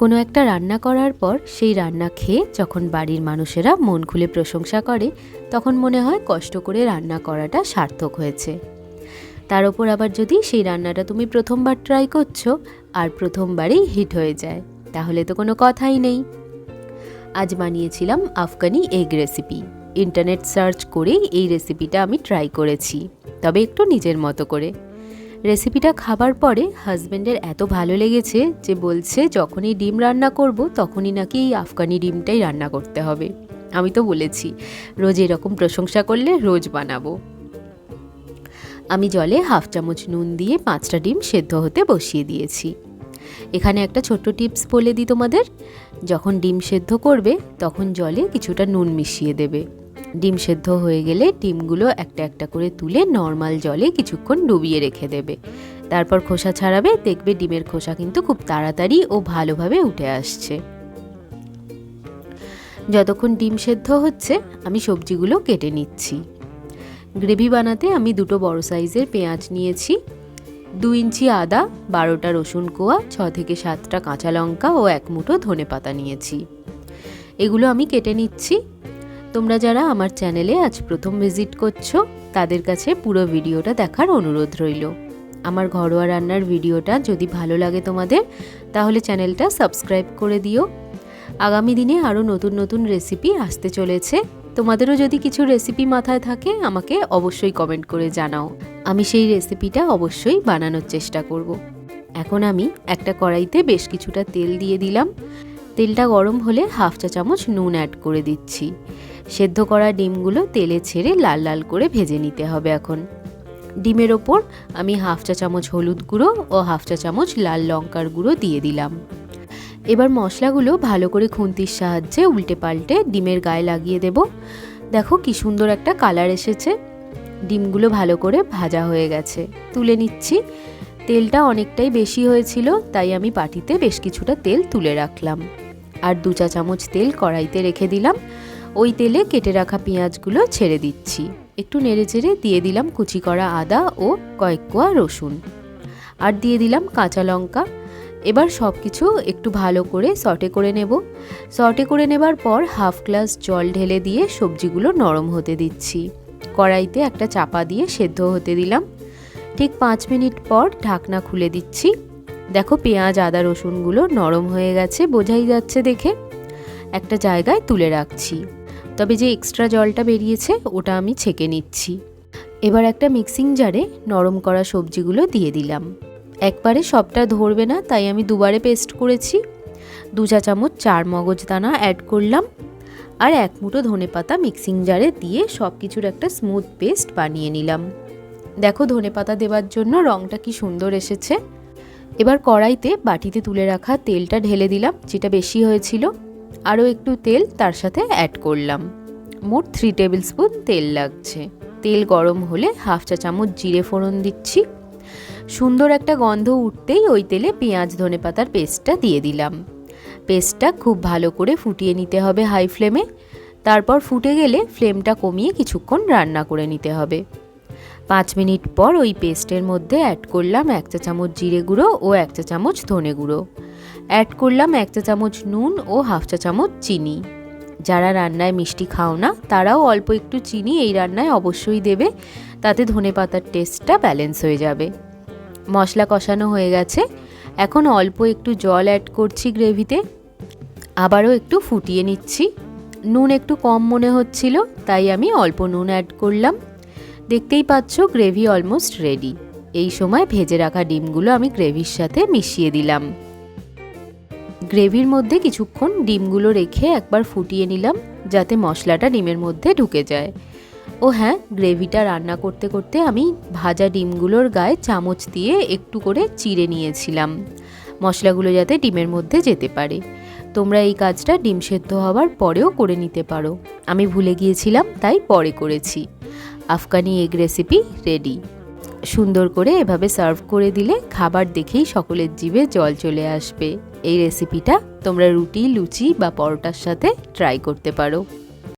কোনো একটা রান্না করার পর সেই রান্না খেয়ে যখন বাড়ির মানুষেরা মন খুলে প্রশংসা করে, তখন মনে হয় কষ্ট করে রান্না করাটা সার্থক হয়েছে। তার ওপর আবার যদি সেই রান্নাটা তুমি প্রথমবার ট্রাই করছ আর প্রথমবারেই হিট হয়ে যায়, তাহলে তো কোনো কথাই নেই। আজ বানিয়েছিলাম Afghani egg recipe internet search করেই এই রেসিপিটা আমি ট্রাই করেছি, তবে একটু নিজের মতো করে। রেসিপিটা খাবার পরে হাজব্যান্ডের এত ভালো লেগেছে যে বলছে, যখনই ডিম রান্না করব, তখনই নাকি এই আফগানি ডিমটাই রান্না করতে হবে। আমি তো বলেছি, রোজ এরকম প্রশংসা করলে রোজ বানাবো। আমি জলে হাফ চামচ নুন দিয়ে পাঁচটা ডিম সেদ্ধ হতে বসিয়ে দিয়েছি। এখানে একটা ছোট্ট টিপস বলে দিই তোমাদের, যখন ডিম সেদ্ধ করবে, তখন জলে কিছুটা নুন মিশিয়ে দেবে। ডিম সেদ্ধ হয়ে গেলে ডিমগুলো একটা একটা করে তুলে নর্মাল জলে কিছুক্ষণ ডুবিয়ে রেখে দেবে। তারপর খোসা ছাড়াবে, দেখবে ডিমের খোসা কিন্তু খুব তাড়াতাড়ি ও ভালোভাবে উঠে আসছে। যতক্ষণ ডিম সেদ্ধ হচ্ছে, আমি সবজিগুলো কেটে নিচ্ছি। গ্রেভি বানাতে আমি দুটো বড় সাইজের পেঁয়াজ নিয়েছি, দু ইঞ্চি আদা, বারোটা রসুন কোয়া, ছ থেকে সাতটা কাঁচা লঙ্কা ও এক মুঠো ধনে পাতা নিয়েছি। এগুলো আমি কেটে নিচ্ছি তোমরা যারা আমার চ্যানেলে আজ প্রথম ভিজিট করছ, তাদের কাছে পুরো ভিডিওটা দেখার অনুরোধ রইল। আমার ঘরোয়া রান্নার ভিডিওটা যদি ভালো লাগে তোমাদের, তাহলে চ্যানেলটা সাবস্ক্রাইব করে দিও। আগামী দিনে আরও নতুন নতুন রেসিপি আসতে চলেছে। তোমাদেরও যদি কিছু রেসিপি মাথায় থাকে, আমাকে অবশ্যই কমেন্ট করে জানাও। আমি সেই রেসিপিটা অবশ্যই বানানোর চেষ্টা করব। এখন আমি একটা কড়াইতে বেশ কিছুটা তেল দিয়ে দিলাম। তেলটা গরম হলে হাফ চা চামচ নুন অ্যাড করে দিচ্ছি। সেদ্ধ করা ডিমগুলো তেলে ছেড়ে লাল লাল করে ভেজে নিতে হবে এখন। ডিমের ওপর আমি হাফ চা চামচ হলুদ গুঁড়ো ও হাফ চা চামচ লাল লঙ্কার গুঁড়ো দিয়ে দিলাম। এবার মশলাগুলো ভালো করে খুন্তির সাহায্যে উল্টে পাল্টে ডিমের গায়ে লাগিয়ে দেব। দেখো কি সুন্দর একটা কালার এসেছে। ডিমগুলো ভালো করে ভাজা হয়ে গেছে। তুলে নিচ্ছি। তেলটা অনেকটাই বেশি হয়েছিল, তাই আমি পাটিতে বেশ কিছুটা তেল তুলে রাখলাম। আর দু চা চামচ তেল কড়াইতে রেখে দিলাম। ওই তেলে কেটে রাখা পেঁয়াজগুলো ছেড়ে দিচ্ছি। একটু নেড়ে চেড়ে দিয়ে দিলাম কুচি করা আদা ও কয়েক কোয়া রসুন। আর দিয়ে দিলাম কাঁচা লঙ্কা। এবার সব কিছু একটু ভালো করে সটে করে নেব। সটে করে নেবার পর হাফ গ্লাস জল ঢেলে দিয়ে সবজিগুলো নরম হতে দিচ্ছি। কড়াইতে একটা চাপা দিয়ে সেদ্ধ হতে দিলাম। ঠিক পাঁচ মিনিট পর ঢাকনা খুলে দিচ্ছি। দেখো পেঁয়াজ, আদা, রসুনগুলো নরম হয়ে গেছে, বোঝাই যাচ্ছে দেখে। একটা জায়গায় তুলে রাখছি। তবে যে এক্সট্রা জলটা বেরিয়েছে, ওটা আমি ছেঁকে নিচ্ছি। এবার একটা মিক্সিং জারে নরম করা সবজিগুলো দিয়ে দিলাম। একবারে সবটা ধরবে না, তাই আমি দুবারে পেস্ট করেছি। দু চা চামচ চার মগজ দানা অ্যাড করলাম। আর এক মুঠো ধনে পাতা মিক্সিং জারে দিয়ে সব কিছুর একটা স্মুথ পেস্ট বানিয়ে নিলাম। দেখো ধনে পাতা দেওয়ার জন্য রঙটা কি সুন্দর এসেছে। এবার কড়াইতে বাটিতে তুলে রাখা তেলটা ঢেলে দিলাম, যেটা বেশি হয়েছিল। আরও একটু তেল তার সাথে অ্যাড করলাম। মোট থ্রি টেবিল স্পুন তেল লাগছে। তেল গরম হলে হাফ চা চামচ জিরে ফোড়ন দিচ্ছি। সুন্দর একটা গন্ধ উঠতেই ওই তেলে পেঁয়াজ, ধনে পাতার পেস্টটা দিয়ে দিলাম। পেস্টটা খুব ভালো করে ফুটিয়ে নিতে হবে হাই ফ্লেমে তারপর ফুটে গেলে ফ্লেমটা কমিয়ে কিছুক্ষণ রান্না করে নিতে হবে। পাঁচ মিনিট পর ওই পেস্টের মধ্যে অ্যাড করলাম এক চা চামচ জিরে গুঁড়ো ও এক চা চামচ ধনে গুঁড়ো। অ্যাড করলাম এক চা চামচ নুন ও হাফ চা চামচ চিনি। যারা রান্নায় মিষ্টি খাও না, তারাও অল্প একটু চিনি এই রান্নায় অবশ্যই দেবে, তাতে ধনে পাতার টেস্টটা ব্যালেন্স হয়ে যাবে। মশলা কষানো হয়ে গেছে, এখন অল্প একটু জল অ্যাড করছি গ্রেভিতে। আবারও একটু ফুটিয়ে নিচ্ছি। নুন একটু কম মনে হচ্ছিল, তাই আমি অল্প নুন অ্যাড করলাম। দেখতেই পাচ্ছ গ্রেভি অলমোস্ট রেডি। এই সময় ভেজে রাখা ডিমগুলো আমি গ্রেভির সাথে মিশিয়ে দিলাম। গ্রেভির মধ্যে কিছুক্ষণ ডিমগুলো রেখে একবার ফুটিয়ে নিলাম, যাতে মশলাটা ডিমের মধ্যে ঢুকে যায়। ও হ্যাঁ গ্রেভিটা রান্না করতে করতে আমি ভাজা ডিমগুলোর গায়ে চামচ দিয়ে একটু করে চিড়ে নিয়েছিলাম। মশলাগুলো যাতে ডিমের মধ্যে যেতে পারে। তোমরা এই কাজটা ডিম সেদ্ধ হওয়ার পরেও করে নিতে পারো। আমি ভুলে গিয়েছিলাম, তাই পরে করেছি। আফগানি এগ রেসিপি রেডি সুন্দর করে এভাবে সার্ভ করে দিলে খাবার দেখেই সকলের জিভে জল চলে আসবে। এই রেসিপিটা তোমরা রুটি, লুচি বা পরোটার সাথে ট্রাই করতে পারো।